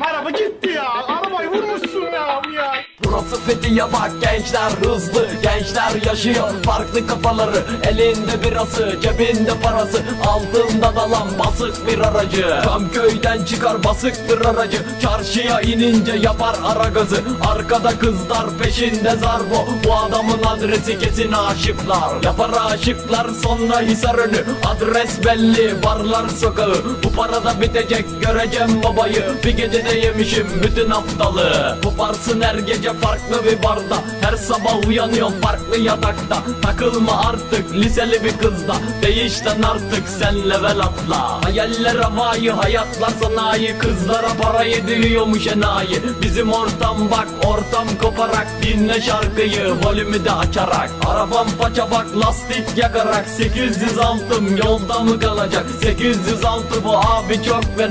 Araba gitti ya. Arabayı. Burası Fethiye bak gençler hızlı Gençler yaşıyor. Farklı kafaları Elinde birası cebinde parası. Altında da lan basık bir aracı. Tam köyden çıkar basıktır aracı. Çarşıya inince yapar ara gazı. Arkada kızlar peşinde zarbo. Bu adamın adresi kesin aşıklar. Yapar aşıklar sonra hisar önü. Adres belli barlar sokağı. Bu parada bitecek göreceğim babayı. Bir gecede yemişim bütün haftalığı. Koparsın her gece farklı bir barda. Her sabah uyanıyorum farklı yatakta. Takılma artık liseli bir kızda Değiş lan artık sen level atla. Hayaller havayı hayatlar sanayi. Kızlara para yediriyormuş enayi. Bizim ortam bak ortam koparak. Dinle şarkıyı volümü de açarak. Arabam paça bak lastik yakarak. 800 altım yolda mı kalacak? 806 bu abi çok fena